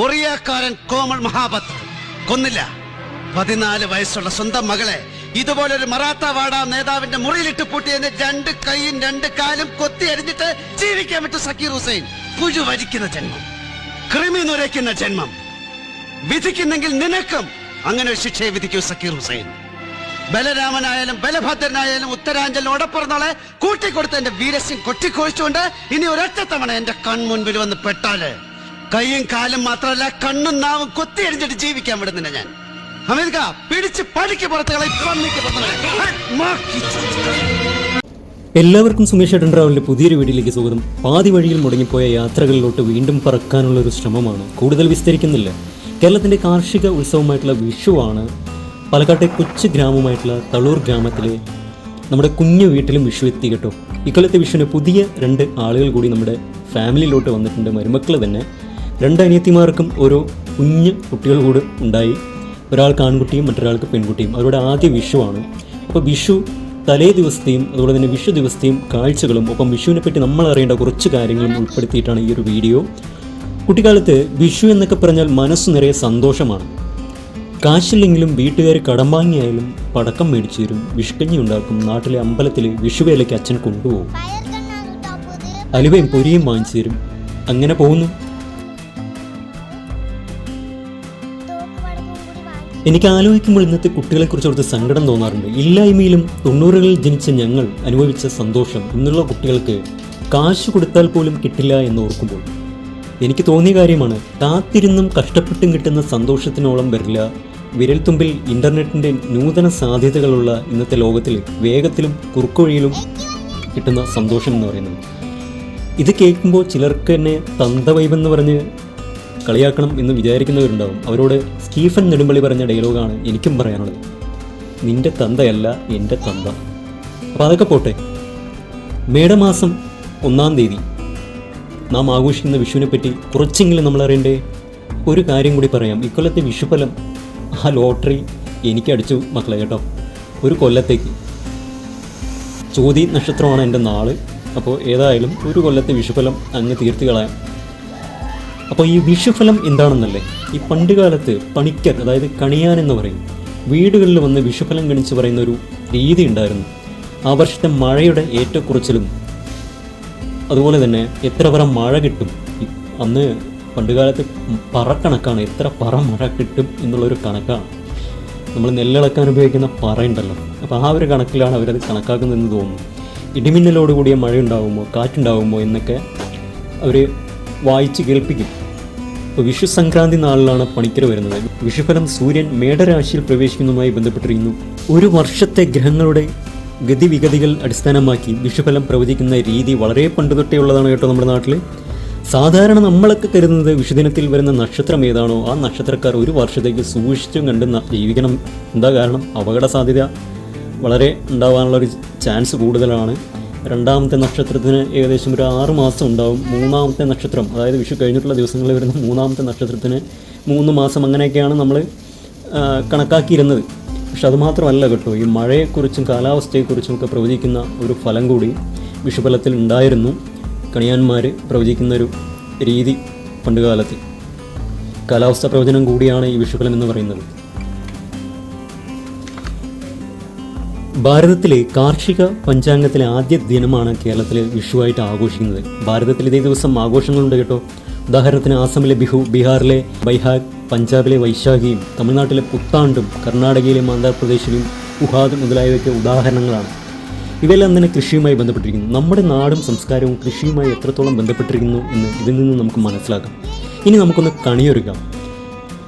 ഒറിയക്കാരൻ കോമൾ മഹാപത്ത് കൊന്നില്ല. പതിനാല് വയസ്സുള്ള സ്വന്തം മകളെ ഇതുപോലൊരു മറാത്ത വാട നേതാവിന്റെ മുറിയിലിട്ട് പൂട്ടിയതിന് രണ്ട് കൈയും രണ്ട് കാലും കൊത്തി അരിഞ്ഞിട്ട് ജീവിക്കാൻ പറ്റും സക്കീർ ഹുസൈൻ. പുഴു വരിക്കുന്ന ജന്മം. കൃമി നുരയ്ക്കുന്ന ജന്മം. വിധിക്കുന്നെങ്കിൽ നിനക്കും അങ്ങനെ ഒരു ശിക്ഷയെ വിധിക്കൂ സക്കീർ ഹുസൈൻ. ബലരാമനായാലും ബലഭദ്രനായാലും ഉത്തരാഞ്ചലിന് ഉടപ്പുറന്നോളെ കൂട്ടിക്കൊടുത്ത എന്റെ വീരസ്യം കൊട്ടിക്കൊഴിച്ചുകൊണ്ട് ഇനി ഒരൊറ്റ തവണ എന്റെ കൺമുൻപിൽ വന്ന് പെട്ടാൽ കൈയും കാലും മാത്രമല്ല കണ്ണും നാവും കൊത്തി എറിഞ്ഞിട്ട് ജീവിക്കാൻ വിടുന്നില്ല ഞാൻ. അമേരിക്ക പിടിച്ച് പടിക്ക് പുറത്ത് കളി പന്നിക്ക് പുറത്ത് കളി. മാക്കി. എല്ലാവർക്കും സുമേഷ് ഏട്ടൻ ട്രാവലിന്റെ പുതിയൊരു വീഡിയോയിലേക്ക് സ്വാഗതം. പാതി വഴിയിൽ മുടങ്ങിപ്പോയ യാത്രകളിലോട്ട് വീണ്ടും പറക്കാനുള്ള ഒരു ശ്രമമാണ് കൂടുതൽ വിസ്തരിക്കുന്നില്ല. കേരളത്തിന്റെ കാർഷിക ഉത്സവമായിട്ടുള്ള വിഷുവാണ് പാലക്കാട്ടെ കൊച്ചു ഗ്രാമമായിട്ടുള്ള തളൂർ ഗ്രാമത്തിലെ നമ്മുടെ കുഞ്ഞു വീട്ടിലും വിഷു എത്തി കേട്ടോ. ഇക്കൊല്ലത്തെ വിഷുവിന് പുതിയ രണ്ട് ആളുകൾ കൂടി നമ്മുടെ ഫാമിലിയിലോട്ട് വന്നിട്ടുണ്ട്. മരുമക്കൾ തന്നെ. രണ്ട് അനിയത്തിമാർക്കും ഓരോ കുഞ്ഞ് കുട്ടികൾ കൂടെ ഉണ്ടായി. ഒരാൾക്ക് ആൺകുട്ടിയും മറ്റൊരാൾക്ക് പെൺകുട്ടിയും. അവരുടെ ആദ്യ വിഷുവാണ്. അപ്പോൾ വിഷു തലേ ദിവസത്തെയും അതുപോലെ തന്നെ വിഷു ദിവസത്തെയും കാഴ്ചകളും ഒപ്പം വിഷുവിനെ പറ്റി നമ്മൾ അറിയേണ്ട കുറച്ച് കാര്യങ്ങളും ഉൾപ്പെടുത്തിയിട്ടാണ് ഈ ഒരു വീഡിയോ. കുട്ടിക്കാലത്ത് വിഷു എന്നൊക്കെ പറഞ്ഞാൽ മനസ്സ് നിറയെ സന്തോഷമാണ്. കാശില്ലെങ്കിലും വീട്ടുകാർ കടം വാങ്ങിയായാലും പടക്കം മേടിച്ചു തരും വിഷുക്കഞ്ഞി ഉണ്ടാക്കും നാട്ടിലെ അമ്പലത്തിൽ വിഷുവേലയ്ക്ക് അച്ഛൻ കൊണ്ടുപോകും. അലുവയും പൊരിയും വാങ്ങിച്ചു തരും. അങ്ങനെ പോകുന്നു. എനിക്ക് ആലോചിക്കുമ്പോൾ ഇന്നത്തെ കുട്ടികളെക്കുറിച്ച് അവർക്ക് സങ്കടം തോന്നാറുണ്ട്. ഇല്ലായ്മയിലും തൊണ്ണൂറുകളിൽ ജനിച്ച ഞങ്ങൾ അനുഭവിച്ച സന്തോഷം ഇന്നുള്ള കുട്ടികൾക്ക് കാശ് കൊടുത്താൽ പോലും കിട്ടില്ല എന്ന് ഓർക്കുമ്പോൾ. എനിക്ക് തോന്നിയ കാര്യമാണ് കാത്തിരുന്നും കഷ്ടപ്പെട്ടും കിട്ടുന്ന സന്തോഷത്തിനോളം വരില്ല. വിരൽത്തുമ്പിൽ ഇന്റർനെറ്റിന്റെ നൂതന സാധ്യതകളുള്ള ഇന്നത്തെ ലോകത്തിൽ വേഗത്തിലും കുറുക്കുവഴിയിലും കിട്ടുന്ന സന്തോഷം എന്ന് പറയുന്നത്. ഇത് കേൾക്കുമ്പോൾ ചിലർക്ക് തന്നെ തന്തവൈബെന്ന് പറഞ്ഞ് കളിയാക്കണം എന്ന് വിചാരിക്കുന്നവരുണ്ടാവും. അവരോട് സ്റ്റീഫൻ നെടുമ്പള്ളി പറഞ്ഞ ഡയലോഗാണ് എനിക്കും പറയാനുള്ളത്. നിന്റെ തന്തയല്ല എന്റെ തന്ത. അപ്പോൾ അതൊക്കെ പോട്ടെ. മേടമാസം ഒന്നാം തീയതി. നാം ആഘോഷിക്കുന്ന വിഷുവിനെ പറ്റി കുറച്ചെങ്കിലും നമ്മൾ അറിയണ്ടേ ഒരു കാര്യം കൂടി പറയാം. ഇക്കൊല്ലത്തെ വിഷുഫലം ആ ലോട്ടറി എനിക്ക് അടിച്ചു മക്കളെ കേട്ടോ. ഒരു കൊല്ലത്തേക്ക്. ചോതി നക്ഷത്രമാണ് എന്റെ നാൾ. അപ്പോൾ ഏതായാലും ഒരു കൊല്ലത്തെ വിഷുഫലം അങ്ങ് തീർത്ത് കളയാം അപ്പോൾ ഈ വിഷുഫലം എന്താണെന്നല്ലേ? ഈ പണ്ട് കാലത്ത് പണിക്കർ അതായത് കണിയാൻ എന്ന് പറയും വീടുകളിൽ വന്ന് വിഷുഫലം ഗണിച്ച് പറയുന്ന ഒരു രീതി ഉണ്ടായിരുന്നു. ആ വർഷത്തെ മഴയുടെ ഏറ്റക്കുറച്ചിലും അതുപോലെ തന്നെ എത്ര പറ മഴ കിട്ടും. അന്ന് പണ്ട് കാലത്ത് പറ കണക്കാണ് എത്ര പറ മഴ കിട്ടും എന്നുള്ളൊരു കണക്കാണ് നമ്മൾ നെല്ലിളക്കാൻ ഉപയോഗിക്കുന്ന പറ ഉണ്ടല്ലോ. അപ്പോൾ ആ ഒരു കണക്കിലാണ് അവരത് കണക്കാക്കുന്നതെന്ന് തോന്നുന്നു. ഇടിമിന്നലോടുകൂടിയ മഴ ഉണ്ടാകുമോ കാറ്റുണ്ടാകുമോ എന്നൊക്കെ അവർ വായിച്ച് കേൾപ്പിക്കും. ഇപ്പോൾ വിഷു സംക്രാന്തി നാളിലാണ് പണിക്കർ വരുന്നത്. വിഷുഫലം സൂര്യൻ മേടരാശിയിൽ പ്രവേശിക്കുന്നതുമായി ബന്ധപ്പെട്ടിരിക്കുന്നു. ഒരു വർഷത്തെ ഗ്രഹങ്ങളുടെ ഗതിവിഗതികൾ അടിസ്ഥാനമാക്കി വിഷുഫലം പ്രവചിക്കുന്ന രീതി വളരെ പണ്ട് തൊട്ടേ ഉള്ളതാണ് കേട്ടോ നമ്മുടെ നാട്ടിൽ സാധാരണ നമ്മളൊക്കെ കരുതുന്നത് വിഷുദിനത്തിൽ വരുന്ന നക്ഷത്രം ഏതാണോ ആ നക്ഷത്രക്കാർ ഒരു വർഷത്തേക്ക് സൂക്ഷിച്ചും കണ്ട് ജീവിക്കണം. എന്താ കാരണം? അപകട സാധ്യത വളരെ ഉണ്ടാവാനുള്ളൊരു ചാൻസ് കൂടുതലാണ്. രണ്ടാമത്തെ നക്ഷത്രത്തിന് ഏകദേശം ഒരു ആറ് മാസം ഉണ്ടാവും. മൂന്നാമത്തെ നക്ഷത്രം അതായത് വിഷു കഴിഞ്ഞിട്ടുള്ള ദിവസങ്ങളിൽ വരുന്ന മൂന്നാമത്തെ നക്ഷത്രത്തിന് മൂന്ന് മാസം അങ്ങനെയൊക്കെയാണ് നമ്മൾ കണക്കാക്കിയിരുന്നത്. പക്ഷെ അതുമാത്രമല്ല കേട്ടോ ഈ മഴയെക്കുറിച്ചും കാലാവസ്ഥയെക്കുറിച്ചും ഒക്കെ പ്രവചിക്കുന്ന ഒരു ഫലം കൂടി വിഷുഫലത്തിൽ ഉണ്ടായിരുന്നു. കണിയാന്മാർ പ്രവചിക്കുന്ന ഒരു രീതി പണ്ടുകാലത്ത്. കാലാവസ്ഥ പ്രവചനം കൂടിയാണ് ഈ വിഷുഫലം എന്ന് പറയുന്നത്. ഭാരതത്തിലെ കാർഷിക പഞ്ചാംഗത്തിലെ ആദ്യ ദിനമാണ് കേരളത്തിൽ വിഷുവായിട്ട് ആഘോഷിക്കുന്നത്. ഭാരതത്തിൽ ഇതേ ദിവസം ആഘോഷങ്ങളുണ്ട് കേട്ടോ. ഉദാഹരണത്തിന് ആസാമിലെ ബിഹു ബീഹാറിലെ ബൈഹാഗ് പഞ്ചാബിലെ വൈശാഖിയും തമിഴ്നാട്ടിലെ പുത്താണ്ടും കർണാടകയിലെ ആന്ധ്രാപ്രദേശിലും ഉഹാദ് മുതലായവയ്ക്ക് ഉദാഹരണങ്ങളാണ്. ഇവയെല്ലാം തന്നെ കൃഷിയുമായി ബന്ധപ്പെട്ടിരിക്കുന്നു. നമ്മുടെ നാടും സംസ്കാരവും കൃഷിയുമായി എത്രത്തോളം ബന്ധപ്പെട്ടിരിക്കുന്നു എന്ന് ഇതിൽ നിന്ന് നമുക്ക് മനസ്സിലാക്കാം. ഇനി നമുക്കൊന്ന് കണിയൊരുക്കാം.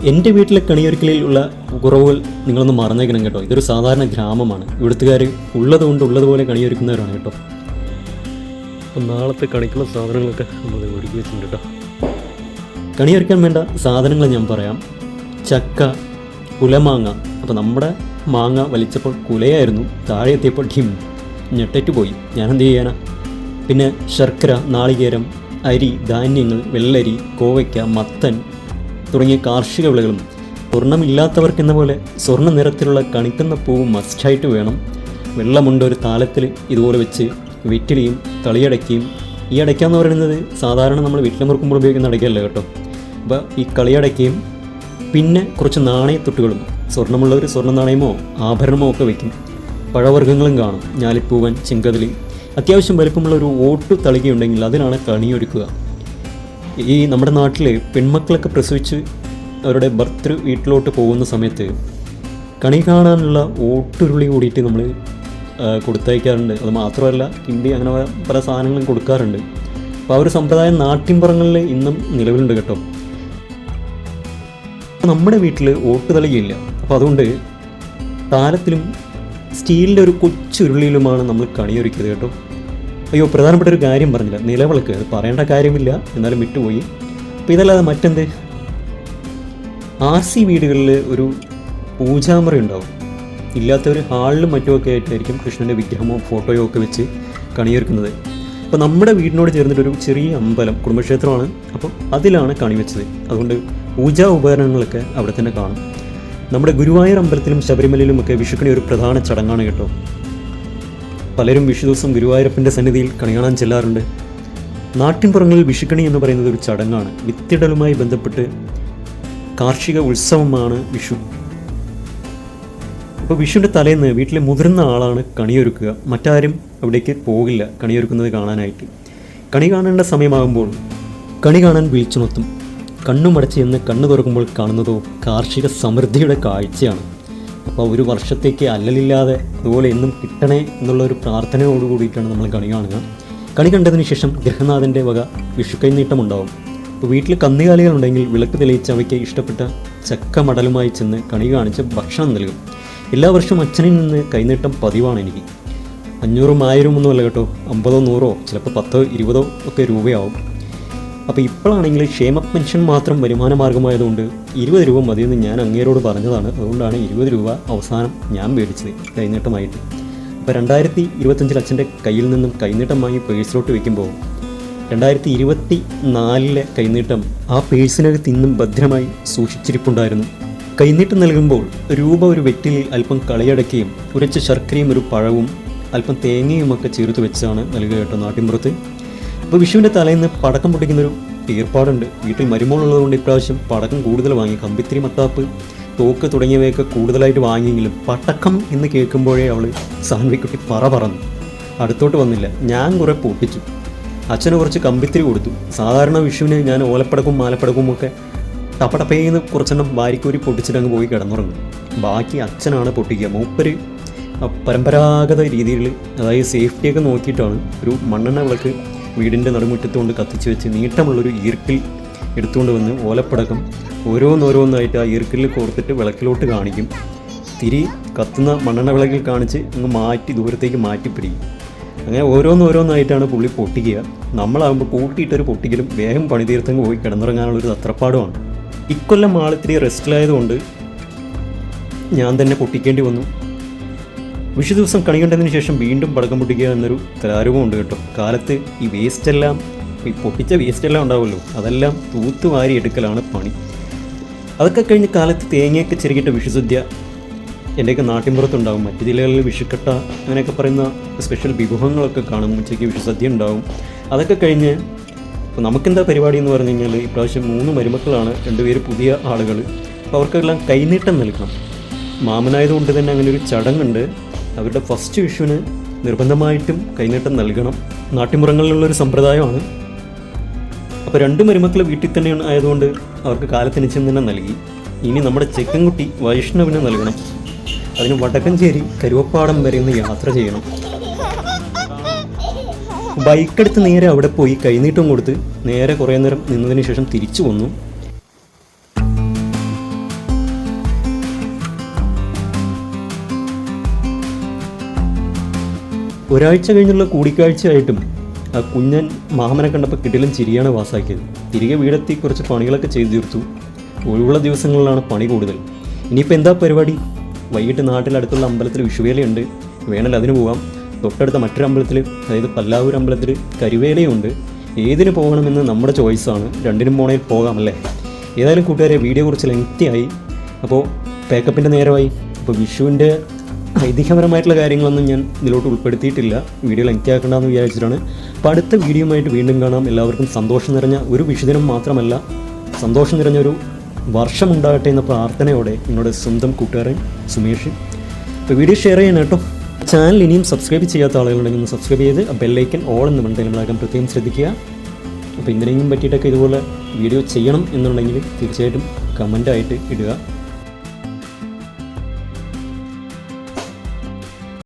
എന്റെ വീട്ടിലെ കണിയൊരുക്കലിലുള്ള കുറവുകൾ നിങ്ങളൊന്ന് മറന്നേക്കണം കേട്ടോ. ഇതൊരു സാധാരണ ഗ്രാമമാണ്. ഇവിടുത്തുകാർ ഉള്ളതുകൊണ്ട് ഉള്ളതുപോലെ കണിയൊരുക്കുന്നവരാണ് കേട്ടോ. അപ്പം നാളത്തെ കണിക്കുള്ള സാധനങ്ങളൊക്കെ നമ്മൾ ഒരുക്കി വെച്ചിട്ടുണ്ട് കേട്ടോ. കണിയൊരുക്കാൻ വേണ്ട സാധനങ്ങൾ ഞാൻ പറയാം. ചക്ക കുലമാങ്ങ. അപ്പോൾ നമ്മുടെ മാങ്ങ വലിച്ചപ്പോൾ കുലയായിരുന്നു. താഴെ എത്തിയപ്പോൾ ഠിം ഞെട്ടറ്റ് പോയി. ഞാൻ എന്ത് ചെയ്യാനാ? പിന്നെ ശർക്കര നാളികേരം അരി ധാന്യങ്ങൾ വെള്ളരി കോവയ്ക്ക മത്തൻ തുടങ്ങിയ കാർഷിക വിളകളും സ്വർണമില്ലാത്തവർക്കെന്ന പോലെ സ്വർണ നിറത്തിലുള്ള കണിക്കുന്ന പൂവ് മസ്റ്റായിട്ട് വേണം. വെള്ളമുണ്ട് ഒരു താലത്തിൽ ഇതുപോലെ വെച്ച് വെറ്റിലിയും തളിയടയ്ക്കയും ഈ അടയ്ക്ക എന്ന് പറയുന്നത് സാധാരണ നമ്മൾ വീട്ടിലെ മുറുക്കുമ്പോൾ ഉപയോഗിക്കുന്ന അടയ്ക്കല്ല കേട്ടോ. അപ്പോൾ ഈ കളിയടയ്ക്കുകയും പിന്നെ കുറച്ച് നാണയത്തുട്ടുകളും സ്വർണമുള്ളവർ സ്വർണ നാണയമോ ആഭരണമോ ഒക്കെ വയ്ക്കും പഴവർഗങ്ങളും കാണും. ഞാലിപ്പൂവൻ ചിങ്കതിലി. അത്യാവശ്യം വലിപ്പമുള്ള ഒരു ഓട്ടു തളികയുണ്ടെങ്കിൽ അതിനാണ് കണിയൊരുക്കുക ഈ നമ്മുടെ നാട്ടിൽ പെൺമക്കളൊക്കെ പ്രസവിച്ച് അവരുടെ ഭർത്തൃ വീട്ടിലോട്ട് പോകുന്ന സമയത്ത് കണി കാണാനുള്ള ഓട്ടുരുളി കൂടിയിട്ട് നമ്മൾ കൊടുത്തയക്കാറുണ്ട്. അത് മാത്രമല്ല കിണ്ടി അങ്ങനെ പല സാധനങ്ങളും കൊടുക്കാറുണ്ട്. അപ്പോൾ ആ ഒരു സമ്പ്രദായം നാട്ടിൻപുറങ്ങളിൽ ഇന്നും നിലവിലുണ്ട് കേട്ടോ. നമ്മുടെ വീട്ടിൽ ഓട്ട് തളികയില്ല. അപ്പോൾ അതുകൊണ്ട് താലത്തിലും സ്റ്റീലിന്റെ ഒരു കൊച്ചുരുളിയിലുമാണ് നമ്മൾ കണിയൊരുക്കിയത് കേട്ടോ. അയ്യോ പ്രധാനപ്പെട്ട ഒരു കാര്യം പറഞ്ഞില്ല. നിലവിളക്ക്. അത് പറയേണ്ട കാര്യമില്ല. എന്നാലും വിട്ടുപോയി. അപ്പോൾ ഇതല്ലാതെ മറ്റെന്ത്? ആർ സി വീടുകളിൽ ഒരു പൂജാമുറി ഉണ്ടാവും. ഇല്ലാത്തവർ ഹാളിലും മറ്റുമൊക്കെ ആയിട്ടായിരിക്കും കൃഷ്ണന്റെ വിഗ്രഹമോ ഫോട്ടോയോ ഒക്കെ വെച്ച് കണിയൊരുക്കുന്നത്. അപ്പോൾ നമ്മുടെ വീടിനോട് ചേർന്നിട്ടൊരു ചെറിയ അമ്പലം കുടുംബക്ഷേത്രമാണ്. അപ്പോൾ അതിലാണ് കണി വെച്ചത്. അതുകൊണ്ട് പൂജാ ഉപകരണങ്ങളൊക്കെ അവിടെ തന്നെ കാണും. നമ്മുടെ ഗുരുവായൂർ അമ്പലത്തിലും ശബരിമലയിലും ഒക്കെ വിഷുക്കണി ഒരു പ്രധാന ചടങ്ങാണ് കേട്ടോ. പലരും വിഷു ദിവസം ഗുരുവായൂരപ്പന്റെ സന്നിധിയിൽ കണി കാണാൻ ചെല്ലാറുണ്ട്. നാട്ടിൻപുറങ്ങളിൽ വിഷുക്കണി എന്ന് പറയുന്നത് ഒരു ചടങ്ങാണ്. വിത്തിടലുമായി ബന്ധപ്പെട്ട് കാർഷിക ഉത്സവമാണ് വിഷു. അപ്പോൾ വിഷുവിന്റെ തലേന്ന് വീട്ടിലെ മുതിർന്ന ആളാണ് കണിയൊരുക്കുക. മറ്റാരും അവിടേക്ക് പോകില്ല കണിയൊരുക്കുന്നത് കാണാനായിട്ട്. കണി കാണേണ്ട സമയമാകുമ്പോൾ കണി കാണാൻ വിളിച്ചുണർത്തും. കണ്ണുമടച്ച് എന്ന് കണ്ണു തുറക്കുമ്പോൾ കാണുന്നതോ കാർഷിക സമൃദ്ധിയുടെ കാഴ്ചയാണ്. അപ്പോൾ ഒരു വർഷത്തേക്ക് അല്ലലില്ലാതെ അതുപോലെ എന്നും കിട്ടണേ എന്നുള്ള ഒരു പ്രാർത്ഥനയോട് കൂടിയിട്ടാണ് നമ്മൾ കണി കാണുക. കണി കണ്ടതിന് ശേഷം ഗൃഹനാഥന്റെ വക വിഷുക്കൈനീട്ടമുണ്ടാവും അപ്പോൾ വീട്ടിൽ കന്നുകാലികളുണ്ടെങ്കിൽ വിളക്ക് തെളിയിച്ച് അവയ്ക്ക് ഇഷ്ടപ്പെട്ട ചക്ക മടലുമായി ചെന്ന് കണി കാണിച്ച് ഭക്ഷണം നൽകും. എല്ലാ വർഷവും അച്ഛനിൽ നിന്ന് കൈനീട്ടം പതിവാണ് എനിക്ക്. അഞ്ഞൂറും ആയിരം ഒന്നുമല്ല കേട്ടോ അമ്പതോ നൂറോ ചിലപ്പോൾ പത്തോ ഇരുപതോ ഒക്കെ രൂപയാവും. അപ്പോൾ ഇപ്പോഴാണെങ്കിൽ ക്ഷേമ പെൻഷൻ മാത്രം വരുമാന മാർഗമായതുകൊണ്ട് ഇരുപത് രൂപ മതിയെന്ന് ഞാൻ അങ്ങേരോട് പറഞ്ഞതാണ്. അതുകൊണ്ടാണ് ഇരുപത് രൂപ അവസാനം ഞാൻ മേടിച്ചത് കൈനീട്ടമായിട്ട്. അപ്പോൾ രണ്ടായിരത്തി ഇരുപത്തഞ്ചിൽ അച്ഛന്റെ കയ്യിൽ നിന്നും കൈനീട്ടം വാങ്ങി പേഴ്സിലോട്ട് വയ്ക്കുമ്പോൾ രണ്ടായിരത്തി ഇരുപത്തി നാലിലെ കൈനീട്ടം ആ പേഴ്സിനകത്ത് ഇന്നും ഭദ്രമായി സൂക്ഷിച്ചിരിപ്പുണ്ടായിരുന്നു. കൈനീട്ടം നൽകുമ്പോൾ രൂപ ഒരു വെറ്റിൽ അല്പം കളിയടക്കുകയും ഉരച്ച ശർക്കരയും ഒരു പഴവും അല്പം തേങ്ങയുമൊക്കെ ചേർത്ത് വെച്ചാണ് നൽകുക കേട്ടോ നാട്ടിൻപുറത്ത്. അപ്പോൾ വിഷുവിന്റെ തലേന്ന് പടക്കം പൊട്ടിക്കുന്നൊരു ഏർപ്പാടുണ്ട്. വീട്ടിൽ മരുമോളുള്ളതുകൊണ്ട് ഇപ്രാവശ്യം പടക്കം കൂടുതൽ വാങ്ങി കമ്പിത്തിരി മത്താപ്പ് തോക്ക് തുടങ്ങിയവയൊക്കെ കൂടുതലായിട്ട് വാങ്ങിയെങ്കിലും പടക്കം എന്ന് കേൾക്കുമ്പോഴേ അവൾ സാൻവിക്കുട്ടി പറ പറന്നു. അടുത്തോട്ട് വന്നില്ല. ഞാൻ കുറേ പൊട്ടിച്ചു. അച്ഛന് കുറച്ച് കമ്പിത്തിരി കൊടുത്തു. സാധാരണ വിഷുവിന് ഞാൻ ഓലപ്പടക്കും മാലപ്പടക്കും ഒക്കെ ടപ്പടപ്പേന്ന് കുറച്ചെണ്ണം വാരിക്കൂരി പൊട്ടിച്ചിട്ട് അങ്ങ് പോയി കിടന്നുറങ്ങും. ബാക്കി അച്ഛനാണ് പൊട്ടിക്കുക. മൂപ്പര് പരമ്പരാഗത രീതിയിൽ അതായത് സേഫ്റ്റിയൊക്കെ നോക്കിയിട്ടാണ് ഒരു മണ്ണെണ്ണ വിളക്ക് വീടിന്റെ നടുമുറ്റത്ത് കൊണ്ട് കത്തിച്ച് വെച്ച് നീട്ടമുള്ളൊരു ഈർക്കിൽ എടുത്തുകൊണ്ട് വന്ന് ഓലപ്പടക്കം ഓരോന്നോരോന്നായിട്ട് ആ ഈർക്കിലിൽ കോർത്തിട്ട് വിളക്കിലോട്ട് കാണിക്കും. തിരി കത്തുന്ന മണ്ണെണ്ണ വിളക്കിൽ കാണിച്ച് അങ്ങ് മാറ്റി ദൂരത്തേക്ക് മാറ്റി പിടിക്കും അങ്ങനെ ഓരോന്നോരോന്നായിട്ടാണ് പുള്ളി പൊട്ടിക്കുക. നമ്മളാകുമ്പോൾ കൂട്ടിയിട്ടൊരു പൊട്ടിക്കലും വേഗം പണി പോയി കിടന്നുറങ്ങാനുള്ളൊരു തത്രപ്പാടുമാണ്. ഇക്കൊല്ലം ആളിത്തിരി റെസ്റ്റിലായതുകൊണ്ട് ഞാൻ തന്നെ പൊട്ടിക്കേണ്ടി വന്നു. വിഷു ദിവസം കണി കണ്ടതിന് ശേഷം വീണ്ടും പടക്കം പൊട്ടിക്കുക എന്നൊരു കലാരൂപമുണ്ട് കേട്ടോ. കാലത്ത് ഈ വേസ്റ്റ് എല്ലാം ഈ പൊട്ടിച്ച വേസ്റ്റ് എല്ലാം ഉണ്ടാവുമല്ലോ. അതെല്ലാം തൂത്തുവാരി എടുക്കലാണ് പണി. അതൊക്കെ കഴിഞ്ഞ് കാലത്ത് തേങ്ങയൊക്കെ ചെറുകിട്ട വിഷുസദ്യ എന്റെയൊക്കെ നാട്ടിൻപുറത്തുണ്ടാവും. മറ്റു ജില്ലകളിൽ വിഷുക്കട്ട അങ്ങനെയൊക്കെ പറയുന്ന സ്പെഷ്യൽ വിഭവങ്ങളൊക്കെ കാണും. ഉച്ചയ്ക്ക് വിഷുസദ്യ ഉണ്ടാവും. അതൊക്കെ കഴിഞ്ഞ് അപ്പോൾ നമുക്കെന്താ പരിപാടി എന്ന് പറഞ്ഞു കഴിഞ്ഞാൽ ഇപ്രാവശ്യം മൂന്ന് മരുമക്കളാണ് രണ്ടുപേര് പുതിയ ആളുകൾ അപ്പോൾ അവർക്കെല്ലാം കൈനീട്ടം നൽകണം. മാമനായതുകൊണ്ട് തന്നെ അങ്ങനെ ഒരു ചടങ്ങുണ്ട്. അവരുടെ ഫസ്റ്റ് വിഷുവിന് നിർബന്ധമായിട്ടും കൈനീട്ടം നൽകണം. നാട്ടിൻപുറങ്ങളിലുള്ളൊരു സമ്പ്രദായമാണ്. അപ്പോൾ രണ്ട് മരുമക്കൾ വീട്ടിൽ തന്നെ ആയതുകൊണ്ട് അവർക്ക് കാലത്തിനിച്ചം തന്നെ നൽകി. ഇനി നമ്മുടെ ചെക്കൻകുട്ടി വൈഷ്ണവിന് നൽകണം. അതിന് വടക്കഞ്ചേരി കരുവപ്പാടം വരെ ഒന്ന് യാത്ര ചെയ്യണം. ബൈക്കെടുത്ത് നേരെ അവിടെ പോയി കൈനീട്ടം കൊടുത്ത് നേരെ കുറേ നേരം നിന്നതിന് ശേഷം തിരിച്ചു വന്നു. ഒരാഴ്ച കഴിഞ്ഞുള്ള കൂടിക്കാഴ്ചയായിട്ടും ആ കുഞ്ഞൻ മാമനെ കണ്ടപ്പോൾ കിടിലും ചിരിയാണ് വാസാക്കിയത് തിരികെ വീടെത്തി കുറച്ച് പണികളൊക്കെ ചെയ്തു തീർത്തു. ഒഴിവുള്ള ദിവസങ്ങളിലാണ് പണി കൂടുതൽ. ഇനിയിപ്പോൾ എന്താ പരിപാടി? വൈകിട്ട് നാട്ടിലടുത്തുള്ള അമ്പലത്തിൽ വിഷുവേലയുണ്ട്. വേണൽ അതിന് പോവാം. തൊട്ടടുത്ത മറ്റൊരു അമ്പലത്തിൽ അതായത് പല്ലാവൂർ അമ്പലത്തിൽ കരുവേലയുണ്ട്. ഏതിന് പോകണമെന്ന് നമ്മുടെ ചോയ്സാണ് രണ്ടിനും പോണേൽ പോകാമല്ലേ ഏതായാലും കൂട്ടുകാരെ വീഡിയോ കുറച്ച് ലെങ്തി ആയി. അപ്പോൾ പാക്കപ്പിന്റെ നേരമായി. അപ്പോൾ വിഷുവിന്റെ ഐതിഹ്യപരമായിട്ടുള്ള കാര്യങ്ങളൊന്നും ഞാൻ ഇതിലോട്ട് ഉൾപ്പെടുത്തിയിട്ടില്ല. വീഡിയോ ലെങ്തി ആക്കണ്ടെന്ന് വിചാരിച്ചിട്ടാണ്. അപ്പോൾ അടുത്ത വീഡിയോയുമായിട്ട് വീണ്ടും കാണാം. എല്ലാവർക്കും സന്തോഷം നിറഞ്ഞ ഒരു വിഷുദിനം മാത്രമല്ല സന്തോഷം നിറഞ്ഞൊരു വർഷമുണ്ടാകട്ടെ എന്ന പ്രാർത്ഥനയോടെ നിങ്ങളുടെ സ്വന്തം കൂട്ടുകാരൻ സുമേഷ്. അപ്പോൾ വീഡിയോ ഷെയർ ചെയ്യണം കേട്ടോ. ചാനൽ ഇനിയും സബ്സ്ക്രൈബ് ചെയ്യാത്ത ആളുകളുണ്ടെങ്കിൽ ഒന്ന് സബ്സ്ക്രൈബ് ചെയ്ത് ബെല്ലൈക്കൻ ഓൾ എന്ന് വേണ്ട നമ്മളാക്കാൻ പ്രത്യേകം ശ്രദ്ധിക്കുക. അപ്പോൾ എന്തിനെങ്കിലും പറ്റിയിട്ടൊക്കെ ഇതുപോലെ വീഡിയോ ചെയ്യണം എന്നുണ്ടെങ്കിൽ തീർച്ചയായിട്ടും കമന്റായിട്ട് ഇടുക.